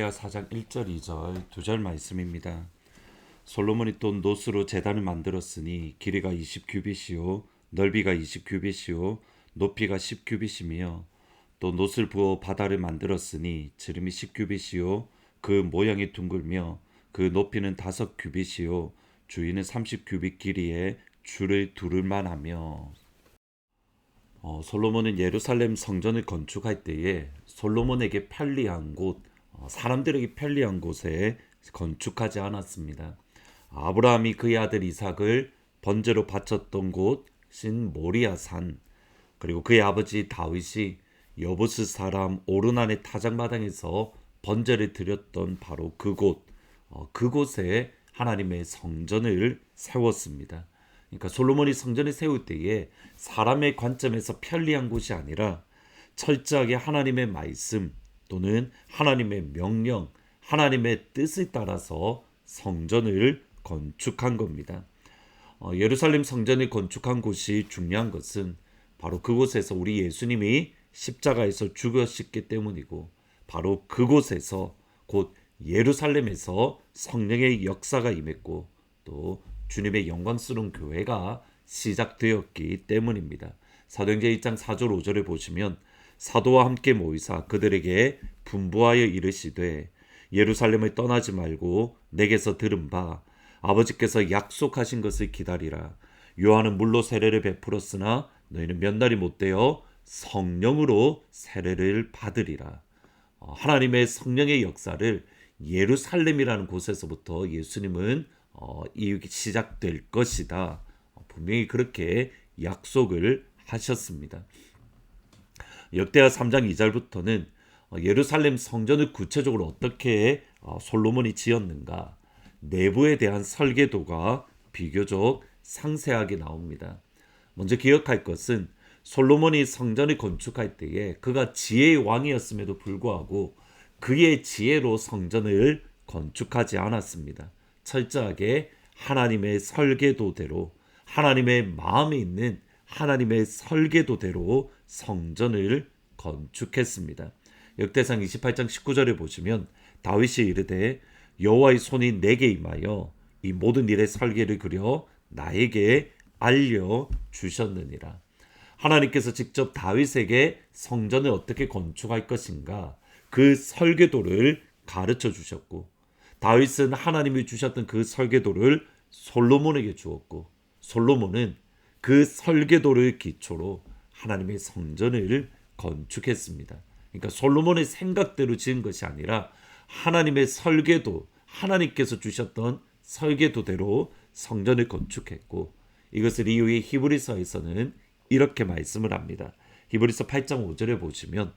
역대하 4장 1절 2절 두 절 말씀입니다. 솔로몬이 또 노스로 제단을 만들었으니 길이가 20규빗이요 넓이가 20규빗이요 높이가 10규빗이며 또 노스를 부어 바다를 만들었으니 지름이 10규빗이요 그 모양이 둥글며 그 높이는 5 규빗이요 주위는 30 규빗 길이에 줄을 두를 만 하며 어, 솔로몬은 예루살렘 성전을 건축할 때에 솔로몬에게 편리한 곳, 어, 사람들에게 편리한 곳에 건축하지 않았습니다. 아브라함이 그의 아들 이삭을 번제로 바쳤던 곳인 모리아산, 그리고 그의 아버지 다윗이 여부스 사람 오르난의 타작마당에서 번제를 드렸던 바로 그곳, 어, 그곳에 하나님의 성전을 세웠습니다. 그러니까 솔로몬이 성전을 세울 때에 사람의 관점에서 편리한 곳이 아니라 철저하게 하나님의 말씀 또는 하나님의 명령, 하나님의 뜻에 따라서 성전을 건축한 겁니다. 어, 예루살렘 성전을 건축한 곳이 중요한 것은 바로 그곳에서 우리 예수님이 십자가에서 죽으셨기 때문이고 바로 그곳에서 곧 예루살렘에서 성령의 역사가 임했고 또 주님의 영광스러운 교회가 시작되었기 때문입니다. 사도행전 1장 4절 5절에 보시면 사도와 함께 모이사 그들에게 분부하여 이르시되 예루살렘을 떠나지 말고 내게서 들은 바 아버지께서 약속하신 것을 기다리라. 요한은 물로 세례를 베풀었으나 너희는 몇 날이 못 되어 성령으로 세례를 받으리라. 어, 하나님의 성령의 역사를 예루살렘이라는 곳에서부터 예수님은 어, 이육이 시작될 것이다. 어, 분명히 그렇게 약속을 하셨습니다. 역대하 3장 2절부터는 어, 예루살렘 성전을 구체적으로 어떻게 어, 솔로몬이 지었는가 내부에 대한 설계도가 비교적 상세하게 나옵니다. 먼저 기억할 것은 솔로몬이 성전을 건축할 때에 그가 지혜의 왕이었음에도 불구하고 그의 지혜로 성전을 건축하지 않았습니다. 철저하게 하나님의 설계도대로 하나님의 마음에 있는 하나님의 설계도대로 성전을 건축했습니다. 역대상 28장 19절에 보시면 다윗이 이르되 여호와의 손이 내게 임하여 이 모든 일의 설계를 그려 나에게 알려 주셨느니라. 하나님께서 직접 다윗에게 성전을 어떻게 건축할 것인가 그 설계도를 가르쳐 주셨고 다윗은 하나님이 주셨던 그 설계도를 솔로몬에게 주었고 솔로몬은 그 설계도를 기초로 하나님의 성전을 건축했습니다. 그러니까 솔로몬의 생각대로 지은 것이 아니라 하나님의 설계도, 하나님께서 주셨던 설계도대로 성전을 건축했고 이것을 이후에 히브리서에서는 이렇게 말씀을 합니다. 히브리서 8장 5절에 보시면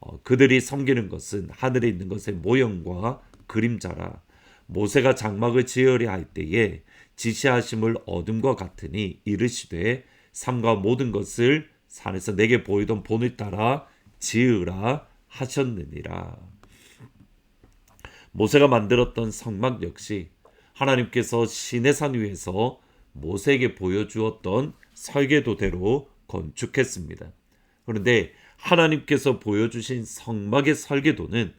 어, 그들이 섬기는 것은 하늘에 있는 것의 모형과 그림자라 모세가 장막을 지으려 할 때에 지시하심을 어둠과 같으니 이르시되 삶과 모든 것을 산에서 내게 보이던 본을 따라 지으라 하셨느니라. 모세가 만들었던 성막 역시 하나님께서 시내산 위에서 모세에게 보여주었던 설계도대로 건축했습니다. 그런데 하나님께서 보여주신 성막의 설계도는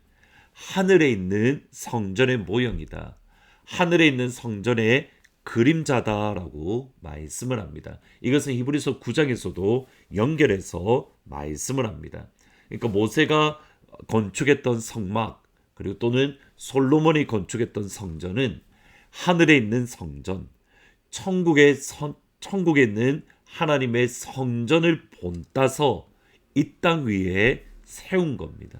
하늘에 있는 성전의 모형이다. 하늘에 있는 성전의 그림자다라고 말씀을 합니다. 이것은 히브리서 9장에서도 연결해서 말씀을 합니다. 그러니까 모세가 건축했던 성막 그리고 또는 솔로몬이 건축했던 성전은 하늘에 있는 성전, 천국의 선, 천국에 있는 하나님의 성전을 본따서 이 땅 위에 세운 겁니다.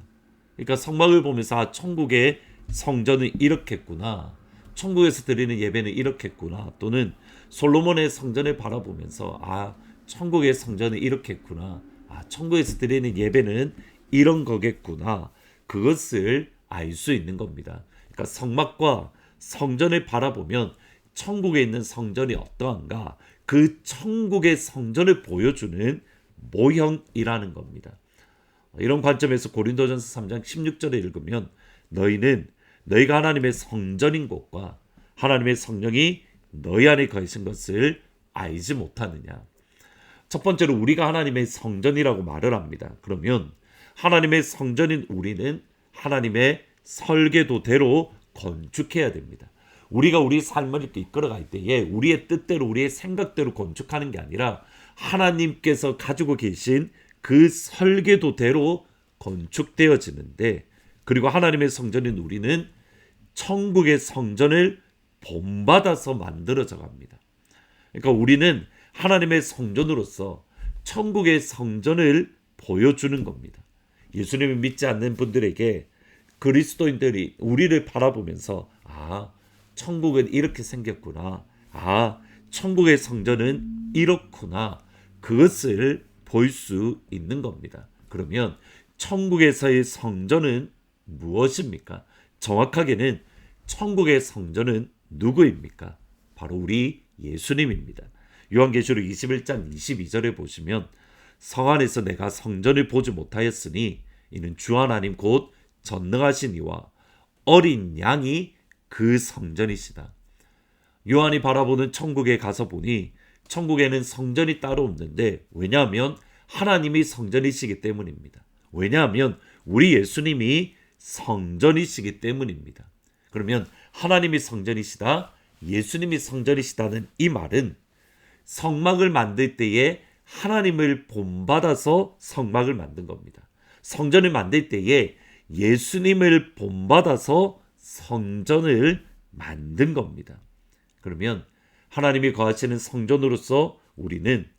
그러니까 성막을 보면서 아, 천국의 성전은 이렇겠구나. 천국에서 드리는 예배는 이렇겠구나. 또는 솔로몬의 성전을 바라보면서 아, 천국의 성전은 이렇겠구나. 아, 천국에서 드리는 예배는 이런 거겠구나. 그것을 알 수 있는 겁니다. 그러니까 성막과 성전을 바라보면 천국에 있는 성전이 어떠한가? 그 천국의 성전을 보여주는 모형이라는 겁니다. 이런 관점에서 고린도전서 3장 16절에 읽으면 너희는 너희가 하나님의 성전인 곳과 하나님의 성령이 너희 안에 거하신 것을 알지 못하느냐. 첫 번째로 우리가 하나님의 성전이라고 말을 합니다. 그러면 하나님의 성전인 우리는 하나님의 설계도대로 건축해야 됩니다. 우리가 우리 삶을 이렇게 이끌어갈 때에 우리의 뜻대로 우리의 생각대로 건축하는 게 아니라 하나님께서 가지고 계신 그 설계도대로 건축되어지는데 그리고 하나님의 성전인 우리는 천국의 성전을 본받아서 만들어져 갑니다. 그러니까 우리는 하나님의 성전으로서 천국의 성전을 보여주는 겁니다. 예수님을 믿지 않는 분들에게 그리스도인들이 우리를 바라보면서 아, 천국은 이렇게 생겼구나. 아, 천국의 성전은 이렇구나. 그것을 볼 수 있는 겁니다. 그러면 천국에서의 성전은 무엇입니까? 정확하게는 천국의 성전은 누구입니까? 바로 우리 예수님입니다. 요한계시록 21장 22절에 보시면 성 안에서 내가 성전을 보지 못하였으니 이는 주 하나님 곧 전능하신 이와 어린 양이 그 성전이시다. 요한이 바라보는 천국에 가서 보니 천국에는 성전이 따로 없는데 왜냐하면 하나님이 성전이시기 때문입니다. 왜냐하면 우리 예수님이 성전이시기 때문입니다. 그러면 하나님이 성전이시다, 예수님이 성전이시다는 이 말은 성막을 만들 때에 하나님을 본받아서 성막을 만든 겁니다. 성전을 만들 때에 예수님을 본받아서 성전을 만든 겁니다. 그러면 하나님이 거하시는 성전으로서 우리는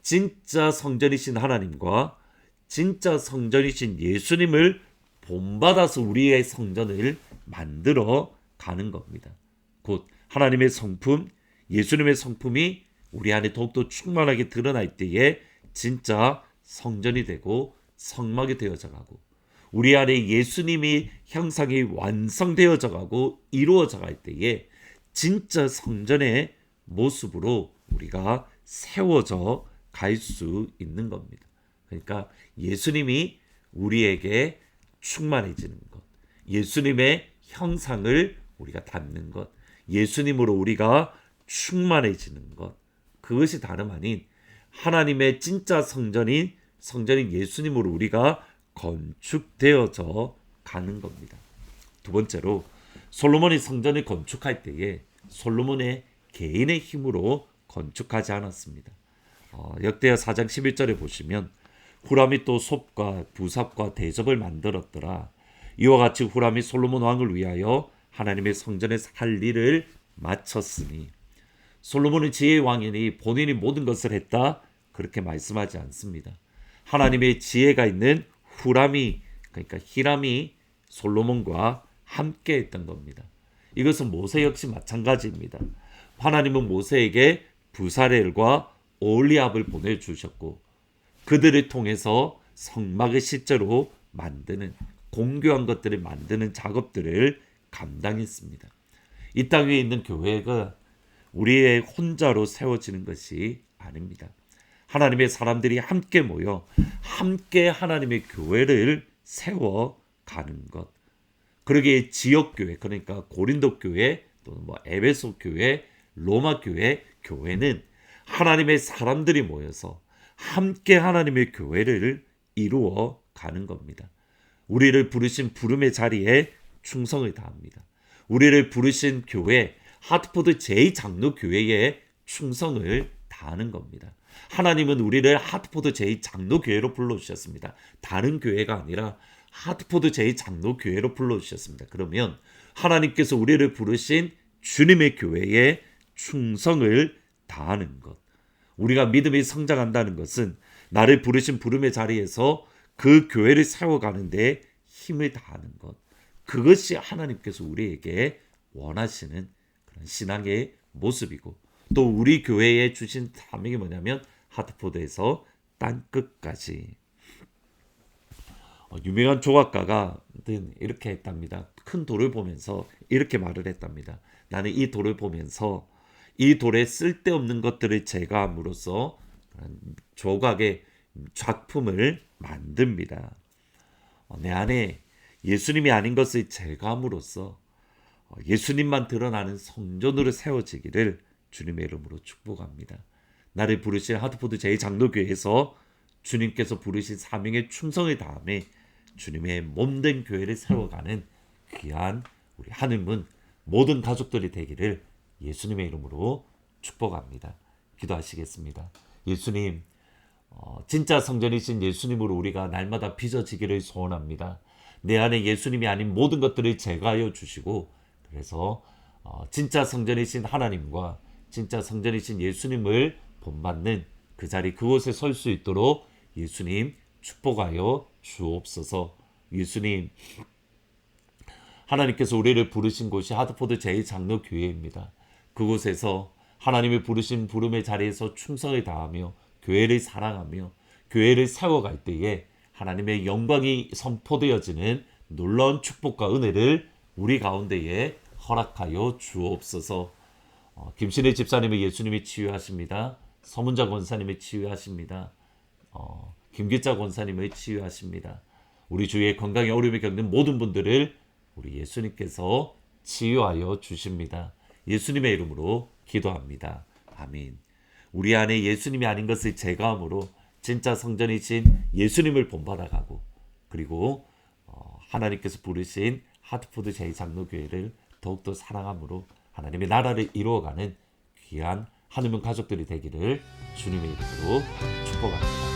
진짜 성전이신 하나님과 진짜 성전이신 예수님을 본받아서 우리의 성전을 만들어 가는 겁니다. 곧 하나님의 성품, 예수님의 성품이 우리 안에 더욱더 충만하게 드러날 때에 진짜 성전이 되고 성막이 되어져 가고 우리 안에 예수님이 형상이 완성되어져 가고 이루어져 갈 때에 진짜 성전의 모습으로 우리가 세워져 갈 수 있는 겁니다. 그러니까 예수님이 우리에게 충만해지는 것, 예수님의 형상을 우리가 닮는 것, 예수님으로 우리가 충만해지는 것, 그것이 다름 아닌 하나님의 진짜 성전인 성전인 예수님으로 우리가 건축되어져 가는 겁니다. 두 번째로 솔로몬이 성전을 건축할 때에 솔로몬의 개인의 힘으로 건축하지 않았습니다. 어, 역대하 4장 11절에 보시면 후람이 또 솝과 부삽과 대접을 만들었더라. 이와 같이 후람이 솔로몬 왕을 위하여 하나님의 성전에서 할 일을 마쳤으니 솔로몬은 지혜의 왕이니 본인이 모든 것을 했다 그렇게 말씀하지 않습니다. 하나님의 지혜가 있는 후람이 그러니까 히람이 솔로몬과 함께 했던 겁니다. 이것은 모세 역시 마찬가지입니다. 하나님은 모세에게 부사렐과 올리압을 보내주셨고 그들을 통해서 성막을 실제로 만드는 공교한 것들을 만드는 작업들을 감당했습니다. 이 땅 위에 있는 교회가 우리의 혼자로 세워지는 것이 아닙니다. 하나님의 사람들이 함께 모여 함께 하나님의 교회를 세워 가는 것. 그러기에 지역 교회 그러니까 고린도 교회 또는 뭐 에베소 교회, 로마 교회 교회는 하나님의 사람들이 모여서 함께 하나님의 교회를 이루어 가는 겁니다. 우리를 부르신 부름의 자리에 충성을 다합니다. 우리를 부르신 교회 하트포드 제2장로 교회에 충성을 다하는 겁니다. 하나님은 우리를 하트포드 제2장로 교회로 불러주셨습니다. 다른 교회가 아니라 하트포드 제2장로 교회로 불러주셨습니다. 그러면 하나님께서 우리를 부르신 주님의 교회에 충성을 다하는 것. 우리가 믿음이 성장한다는 것은 나를 부르신 부름의 자리에서 그 교회를 세워가는데 힘을 다하는 것. 그것이 하나님께서 우리에게 원하시는 그런 신앙의 모습이고 또 우리 교회에 주신 사명이 뭐냐면 하트포드에서 땅 끝까지 어, 유명한 조각가가 이렇게 했답니다. 큰 돌을 보면서 이렇게 말을 했답니다. 나는 이 돌을 보면서 이 돌에 쓸데없는 것들을 제거함으로써 조각의 작품을 만듭니다. 어, 내 안에 예수님이 아닌 것을 제거함으로써 어, 예수님만 드러나는 성전으로 세워지기를 주님의 이름으로 축복합니다. 나를 부르신 하드포드 제2장로교회에서 주님께서 부르신 사명의 충성을 다함에 주님의 몸된 교회를 세워가는 귀한 우리 하늘문 모든 가족들이 되기를 예수님의 이름으로 축복합니다. 기도하시겠습니다. 예수님, 어, 진짜 성전이신 예수님으로 우리가 날마다 빚어지기를 소원합니다. 내 안에 예수님이 아닌 모든 것들을 제거하여 주시고 그래서 어, 진짜 성전이신 하나님과 진짜 성전이신 예수님을 본받는 그 자리 그곳에 설 수 있도록 예수님 축복하여 주옵소서. 예수님 하나님께서 우리를 부르신 곳이 하드포드 제2장로교회입니다. 그곳에서 하나님의 부르신 부름의 자리에서 충성을 다하며 교회를 사랑하며 교회를 세워갈 때에 하나님의 영광이 선포되어지는 놀라운 축복과 은혜를 우리 가운데에 허락하여 주옵소서. 어, 김신혜 집사님의 예수님이 치유하십니다. 서문자 권사님의 치유하십니다. 어, 김기자 권사님의 치유하십니다. 우리 주위에 건강에 어려움을 겪는 모든 분들을 우리 예수님께서 치유하여 주십니다. 예수님의 이름으로 기도합니다. 아멘. 우리 안에 예수님이 아닌 것을 제거함으로 진짜 성전이신 예수님을 본받아가고 그리고 어, 하나님께서 부르신 하트푸드 제2장로교회를 더욱더 사랑함으로 하나님의 나라를 이루어가는 귀한 하늘문 가족들이 되기를 주님의 이름으로 축복합니다.